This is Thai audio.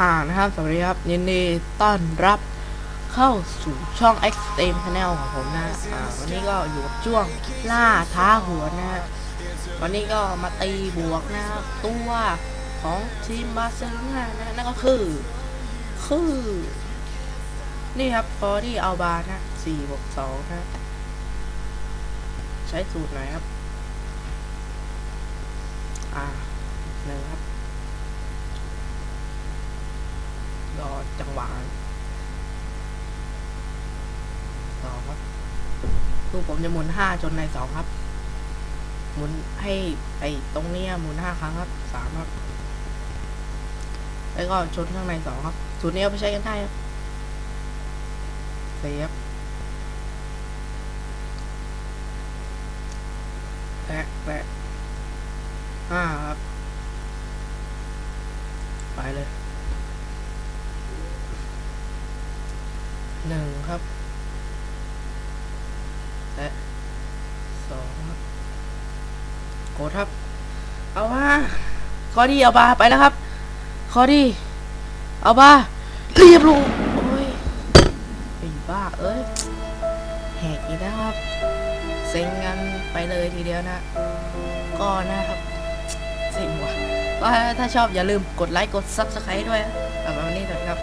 อ่านะครับ สวัสดีครับ ยินดีต้อนรับเข้าสู่ช่อง Extreme Channel ของผมนะอ่าวันนี้ก็อยู่กับช่วงล่าท้าหัวนะวันนี้ก็มาตีบวกนะตัวของทีมบาร์เซโลนานะนั่นก็คือ คือ นี่ครับฟอรี่อัลบานะสี่บวกสองนะ ใช้สูตรไหนครับ อ่าหนึ่งครับ รอจังหวะสองครับ ลูกผมจะหมุนห้าจนในสองครับ หมุนให้ไอตรงเนี้ยหมุนห้าครั้งครับสามครับ แล้วก็ชนข้างในสองครับ สูตรนี้เอาไปใช้กันได้ครับสี่ครับแปะแปะห้าครับ ไปเลยหนึ่งครับ และสองครับโกดครับ เอาว่าข้อดีเอาบาไปแล้วครับขอดีเอาบาเรียบรูโอ้ยไอ้บ้าเอ้ยแหกอีกแล้วครับเซ็งกันไปเลยทีเดียวนะ ก็นะครับเซ็งว่ะก็ถ้าชอบอย่าลืมกดไลค์กด Subscribe ด้วยนะสำหรับวันนี้สวัสดีครับ